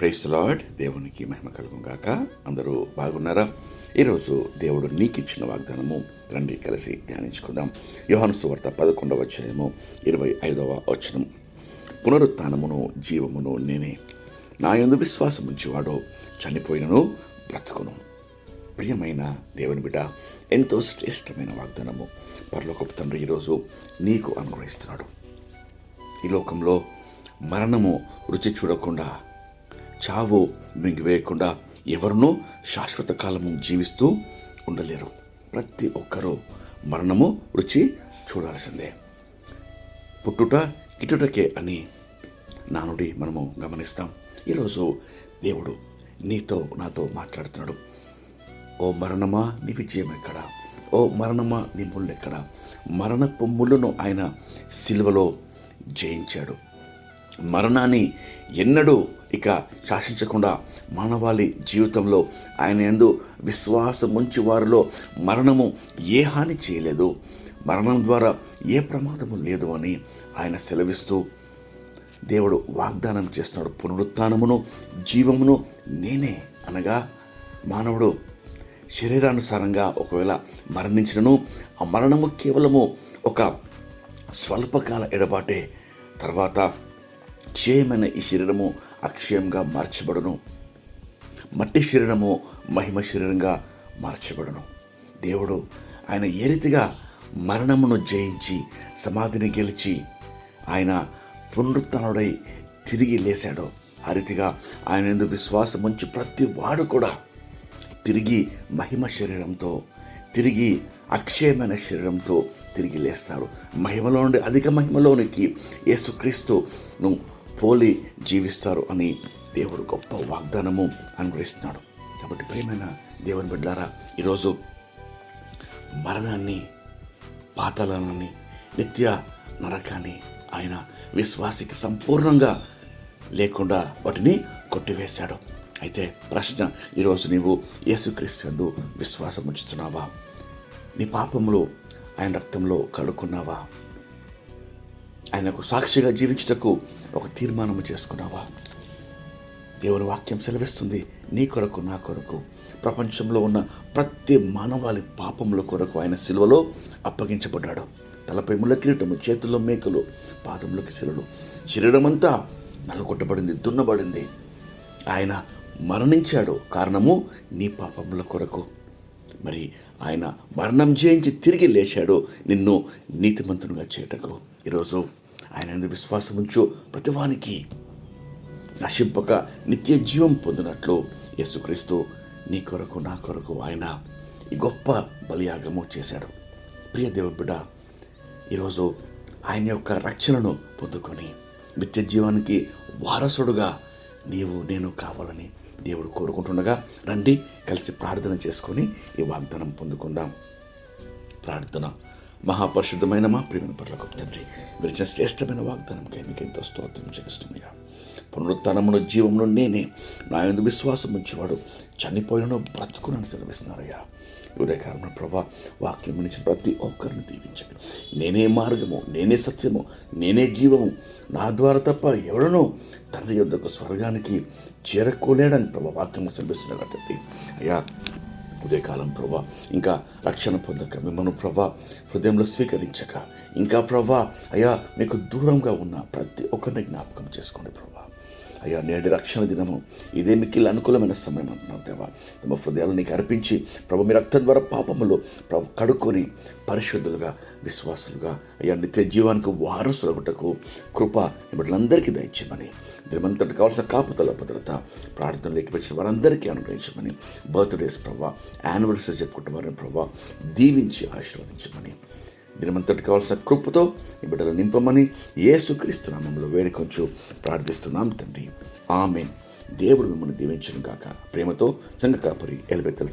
Price lord దేవునికి మహిమ కలుగును గాక. అందరూ బాగున్నారా? ఈరోజు దేవుడు నీకు ఇచ్చిన వాగ్దానము. రండి కలిసి ధ్యానించుకుందాం. యోహాను సువార్త పదకొండవ అధ్యాయము ఇరవై ఐదవ వచనం. పునరుత్నమును జీవమును నేనే. నా యందు విశ్వాసం ఉంచేవాడు చనిపోయినను బ్రతుకును. ప్రియమైన దేవుని బిడ్డ ఎంతో శ్రేష్టమైన వాగ్దానము. పరలోకపు తండ్రి ఈరోజు నీకు అనుగ్రహిస్తున్నాడు. ఈ లోకంలో మరణము రుచి చూడకుండా చావు మింగివేయకుండా ఎవరినూ శాశ్వత కాలము జీవిస్తూ ఉండలేరు. ప్రతి ఒక్కరూ మరణము రుచి చూడాల్సిందే. పుట్టుట ఇటుటకే అని నానుడి మనము గమనిస్తాం. ఈరోజు దేవుడు నీతో నాతో మాట్లాడుతున్నాడు. ఓ మరణమా నీ విజయం ఎక్కడ? ఓ మరణమా నీ ముళ్ళు ఎక్కడ? మరణపు ముళ్ళును ఆయన సిలువలో జయించాడు. మరణాన్ని ఎన్నడూ ఇక శాసించకుండా మానవాళి జీవితంలో ఆయన ఎందు విశ్వాసం ఉంచి వారిలో మరణము ఏ హాని చేయలేదు. మరణం ద్వారా ఏ ప్రమాదము లేదు అని ఆయన సెలవిస్తూ దేవుడు వాగ్దానం చేస్తున్నాడు. పునరుత్నమును జీవమును నేనే అనగా మానవుడు శరీరానుసారంగా ఒకవేళ మరణించినను ఆ మరణము కేవలము ఒక స్వల్పకాల ఎడబాటే. తర్వాత క్షయమైన ఈ శరీరము అక్షయంగా మార్చబడును. మట్టి శరీరము మహిమ శరీరంగా మార్చబడును. దేవుడు ఆయన ఏ రీతిగా మరణమును జయించి సమాధిని గెలిచి ఆయన పునరుత్డై తిరిగి లేశాడో ఆ రీతిగా ఆయన ఎందుకు విశ్వాసం ఉంచి ప్రతి వాడు కూడా తిరిగి మహిమ శరీరంతో తిరిగి అక్షయమైన శరీరంతో తిరిగి లేస్తారు మహిమలో నుండి అధిక మహిమలోనికి యేసుక్రీస్తును పోలి జీవిస్తారు అని దేవుడు గొప్ప వాగ్దానము అనుగ్రహిస్తున్నాడు. కాబట్టి ప్రేమైన దేవుని బిడ్డారా ఈరోజు మరణాన్ని పాతాళాన్ని నిత్య నరకాన్ని ఆయన విశ్వాసికి సంపూర్ణంగా లేకుండా వాటిని కొట్టివేశాడు. అయితే ప్రశ్న ఈరోజు నీవు యేసుక్రీస్తు విశ్వాసం ఉంచుతున్నావా నీ పాపములు ఆయన రక్తంలో కడుక్కున్నావా? ఆయనకు సాక్షిగా జీవించుటకు ఒక తీర్మానం చేసుకున్నావా? దేవుని వాక్యం సెలవిస్తుంది నీ కొరకు నా కొరకు. ప్రపంచంలో ఉన్న ప్రతి మానవాళి పాపముల కొరకు ఆయన సిలువలో అప్పగించబడ్డాడు. తలపై ముళ్ళ కిరీటము చేతుల్లో మేకలు పాదములకి శిలలు అంతా నలుగొట్టబడింది దున్నబడింది. ఆయన మరణించాడు. కారణము నీ పాపముల కొరకు. మరి ఆయన మరణం జయించి తిరిగి లేచాడు నిన్ను నీతిమంతునిగా చేయటకు. ఈరోజు ఆయన విశ్వాసం ఉంచు ప్రతివానికి నశింపక నిత్య జీవం పొందినట్లు యేసుక్రీస్తు నీ కొరకు నా కొరకు ఆయన ఈ గొప్ప బలియాగము చేశాడు. ప్రియ దేవుని బిడ్డ ఈరోజు ఆయన యొక్క రక్షణను పొందుకొని నిత్య జీవానికి వారసుడుగా నీవు నేను కావాలని దేవుడు కోరుకుంటుండగా రండి కలిసి ప్రార్థన చేసుకొని ఈ వాగ్దానం పొందుకుందాం. ప్రార్థన. మహాపరిశుద్ధమైన మా ప్రియమైన పర్లకు తండ్రి మీరు ఇచ్చిన శ్రేష్టమైన వాగ్దానంకై మీకు ఎంతో స్తోత్రం చేస్తున్నాయా పునరుత్నమును జీవమును నేనే నా ఎందు విశ్వాసం ఉంచేవాడు చనిపోయినను బ్రతుకునని సెలవిస్తున్నారయ్యా. ఉదయకాలంలో ప్రభా వాక్యం నుంచి ప్రతి ఒక్కరిని దీవించండి. నేనే మార్గము నేనే సత్యము నేనే జీవము. నా ద్వారా తప్ప ఎవడనో తండ్రి యొద్దకు స్వర్గానికి చేరకోలేడని ప్రభా వాక్యం సెలవిస్తున్నారు తండ్రి అయ్యా ఉదయకాలం ప్రభా ఇంకా రక్షణ పొందక మిమ్మల్ని ప్రభా హృదయంలో స్వీకరించక. ఇంకా ప్రభా అయ్యా మీకు దూరంగా ఉన్న ప్రతి ఒక్కరిని జ్ఞాపకం చేసుకోండి ప్రభా. అయ్యా నేటి రక్షణ దినము. ఇదే మిక్కిలి అనుకూలమైన సమయం అంటున్నావు దేవా తమ హృదయాలు నీకు అర్పించి ప్రభు మీ రక్తం ద్వారా పాపములు ప్రభు కడుక్కొని పరిశుద్ధులుగా విశ్వాసులుగా అయ్యా నిత్య జీవానికి వారసులగుటకు కృప బిడ్డలందరికీ దయచేయమని దినమంతటి కావాల్సిన కాపుతల భద్రత ప్రార్థనలు ఎక్కిపించిన వారందరికీ అనుగ్రహించమని బర్త్డేస్ ప్రభా యానివర్సరీ చెప్పుకుంటున్న వారిని ప్రభావ దీవించి ఆశీర్వదించమని దినమంతటి కావాల్సిన కృపతో ఈ బిడ్డలు నింపమని యేసుక్రీస్తు నామంలో వేడుకొంచు ప్రార్థిస్తున్నాం తండ్రి. ఆమె దేవుడు మిమ్మల్ని దీవించను గాక. ప్రేమతో సంఘ కాపురి ఎలిబెత్తల్